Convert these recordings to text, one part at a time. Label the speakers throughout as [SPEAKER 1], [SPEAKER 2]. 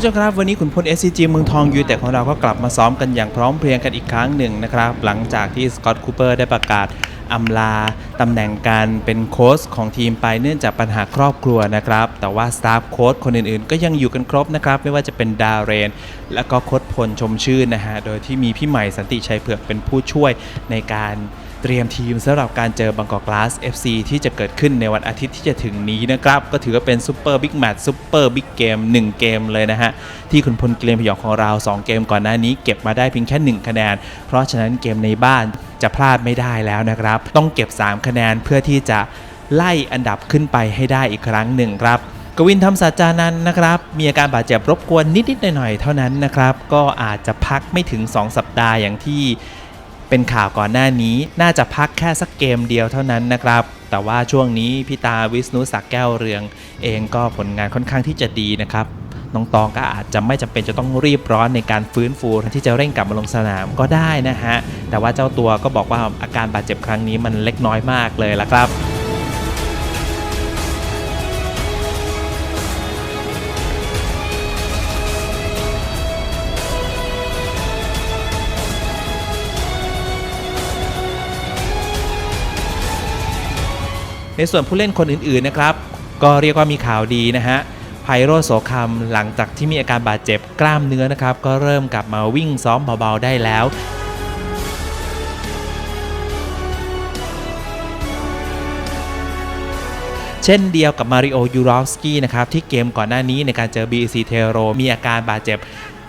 [SPEAKER 1] ผู้ชมครับวันนี้ขุนพล SCG เมืองทองยูแต่ของเราก็กลับมาซ้อมกันอย่างพร้อมเพรียงกันอีกครั้งหนึ่งนะครับ หลังจากที่สกอตคูเปอร์ได้ประกาศอำลาตำแหน่งการเป็นโค้ชของทีมไปเนื่องจากปัญหาครอบครัวนะครับ แต่ว่าสตาฟโค้ชคนอื่นๆ ก็ยังอยู่กันครบนะครับ ไม่ว่าจะเป็นดาเรน และก็โค้ชพลชมชื่นนะฮะโดยที่มีพี่ใหม่สันติชัยเผือกเป็นผู้ช่วยในการ เตรียมทีมสำหรับการเจอบางกอกกลาส FC ที่จะเกิดขึ้นในวันอาทิตย์ที่จะถึงนี้นะครับ ก็ถือว่าเป็นซูเปอร์บิ๊กแมตช์ซูเปอร์บิ๊กเกม1 เกมเลยนะฮะ ที่คุณพลเกรียมพยองของเรา 2 เกมก่อนหน้านี้เก็บมาได้เพียงแค่ 1 คะแนน เพราะฉะนั้นเกมในบ้านจะพลาดไม่ได้แล้วนะครับ ต้องเก็บ 3 คะแนนเพื่อที่จะไล่อันดับขึ้นไปให้ได้อีกครั้งหนึ่งครับกวินทำสัจจานันนะครับ มีอาการบาดเจ็บรบกวนนิด ๆ หน่อย ๆ เท่านั้นนะครับ ก็อาจจะพักไม่ถึง 2 สัปดาห์อย่างที่ เป็นข่าวก่อนหน้านี้น่าจะพักแค่สักเกมเดียวเท่านั้นนะครับ แต่ว่าช่วงนี้พี่ตาวิษณุศักดิ์แก้วเรือง เองก็ผลงานค่อนข้างที่จะดีนะครับน้องตองก็อาจจะไม่จำเป็นจะต้องรีบร้อนในการฟื้นฟูที่จะเร่งกลับมาลงสนามก็ได้นะฮะ แต่ว่าเจ้าตัวก็บอกว่าอาการบาดเจ็บครั้งนี้มันเล็กน้อยมากเลยละครับ ในส่วนผู้เล่นคนอื่นๆนะครับก็เรียกว่ามีข่าวดีนะฮะไพโรโสคำหลังจากที่มีอาการบาดเจ็บกล้ามเนื้อนะครับ ก็เริ่มกลับมาวิ่งซ้อมเบาๆได้แล้วเช่นเดียวกับมาริโอยูรอฟสกี้นะครับที่เกมก่อนหน้านี้ในการเจอ BC เทโรมีอาการบาดเจ็บ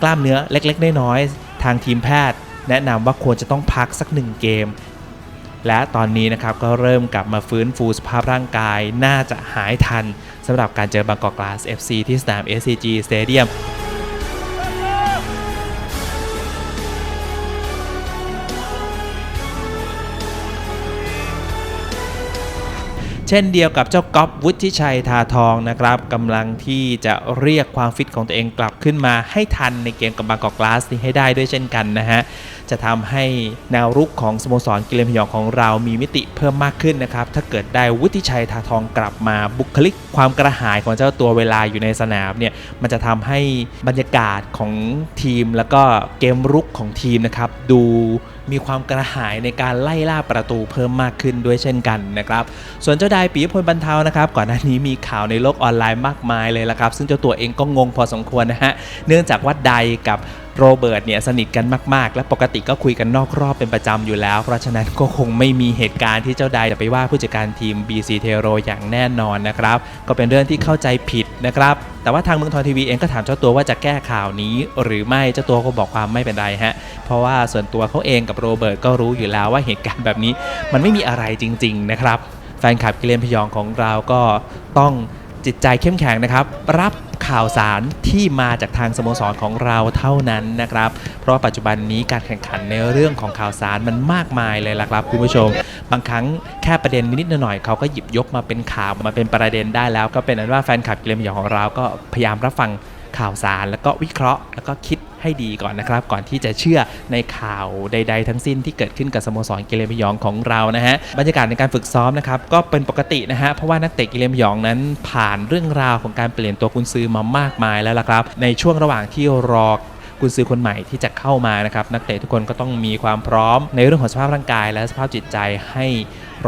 [SPEAKER 1] กล้ามเนื้อเล็กๆ น้อยๆ ทางทีมแพทย์ แนะนำว่าควรจะต้องพักสักหนึ่งเกม และตอนนี้นะครับก็เริ่มกลับมาฟื้นฟูสภาพร่างกาย น่าจะหายทันสำหรับการเจอบางกอกกลาส FC ที่สนาม SCG Stadium เช่นเดียวกับเจ้าก๊อฟวุฒิชัยทาทองนะครับกำลังที่จะเรียกความฟิตของตัวเองกลับขึ้นมาให้ทันในเกมกับบางกอกกลาสนี้ให้ได้ด้วยเช่นกันนะฮะ จะทำให้แนวรุกของสโมสรกิเลนพยองของเรามีมิติเพิ่มมากขึ้นนะครับ ถ้าเกิดได้วุฒิชัยทาทองกลับมาบุคลิกความกระหายของเจ้าตัวเวลาอยู่ในสนามเนี่ยมันจะทำให้บรรยากาศของทีม แล้วก็เกมรุกของทีมนะครับดูมีความกระหายในการไล่ล่าประตูเพิ่มมากขึ้นด้วยเช่นกันนะครับ ส่วนเจ้าดายปียพลบรรเทานะครับ ก่อนหน้านี้มีข่าวในโลกออนไลน์มากมายเลยละครับ ซึ่งเจ้าตัวเองก็งงพอสมควรนะฮะ เนื่องจากว่าไดกับโรเบิร์ตเนี่ยสนิทกันมาก ๆ และปกติก็คุยกันนอกรอบเป็นประจำอยู่แล้ว เพราะฉะนั้นก็คงไม่มีเหตุการณ์ที่เจ้าไดจะไปว่าผู้จัดการทีม BC t e r o อย่างแน่นอนนะครับ ก็เป็นเรื่องที่เข้าใจผิดนะครับ แต่ว่าทางเมืองทองทีวีเองก็ถามเจ้าตัวว่าจะแก้ข่าวนี้ หรือไม่เจ้าตัวก็บอกความไม่เป็นไรฮะเพราะว่าส่วนตัวเขาเองกับโรเบิร์ตก็รู้อยู่แล้วว่าเหตุการณ์แบบนี้ มันไม่มีอะไรจริง ๆ นะครับแฟนคลับกิเลนพยองของเราก็ต้อง จิตใจเข้มแข็งนะครับ รับข่าวสารที่มาจากทางสโมสรของเราเท่านั้นนะครับ เพราะปัจจุบันนี้การแข่งขันในเรื่องของข่าวสารมันมากมายเลยล่ะครับคุณผู้ชม บางครั้งแค่ประเด็นนิดหน่อยเขาก็หยิบยกมาเป็นข่าวมาเป็นประเด็นได้แล้ว ก็เป็นนั้นว่าแฟนคลับกิเกมหยองของเราก็พยายามรับฟังข่าวสารแล้วก็วิเคราะห์แล้วก็คิด ให้ดีก่อนนะครับ ก่อนที่จะเชื่อในข่าวใด ๆ ทั้งสิ้นที่เกิดขึ้นกับสโมสรกิเลนพยองของเรานะฮะบรรยากาศในการฝึกซ้อมนะครับก็เป็นปกตินะฮะเพราะว่านักเตะกิเลนพยองนั้นผ่านเรื่องราวของการเปลี่ยนตัวกุนซือมามากมายแล้วล่ะครับ ในช่วงระหว่างที่รอกุนซือคนใหม่ที่จะเข้ามานะครับนักเตะทุกคนก็ต้องมีความพร้อม ในเรื่องของสภาพร่างกายและสภาพจิตใจให้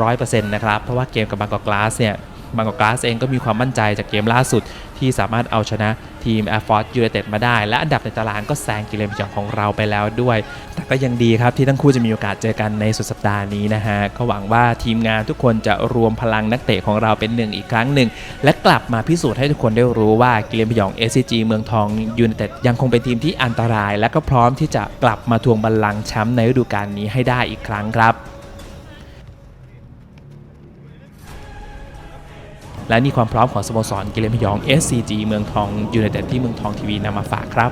[SPEAKER 1] ร้อยเปอร์เซ็นต์นะครับเพราะว่าเกมกับบางกอกกลาสเนี่ย บางกอกกลาสเองก็มีความมั่นใจจากเกมล่าสุด ที่สามารถเอาชนะทีม Air Force United มาได้ และอันดับในตารางก็แซงกิเลนพยองของเราไปแล้วด้วย แต่ก็ยังดีครับที่ทั้งคู่จะมีโอกาสเจอกันในสุดสัปดาห์นี้นะฮะก็หวังว่าทีมงานทุกคนจะรวมพลังนักเตะของเราเป็นหนึ่งอีกครั้งหนึ่ง และกลับมาพิสูจน์ให้ทุกคนได้รู้ว่ากิเลนพยอง SCG เมืองทองยู n i เต็ดยังคงเป็นทีมที่อันตราย และก็พร้อมที่จะกลับมาทวงบัลลังก์แชมป์ในฤดูกาลนี้ให้ได้อีกครั้งครับ และนี่ความพร้อมของสโมสรกิเลนพยอง SCG เมืองทองยู n i เต็ดที่เมืองทองทีวีนำมาฝากครับ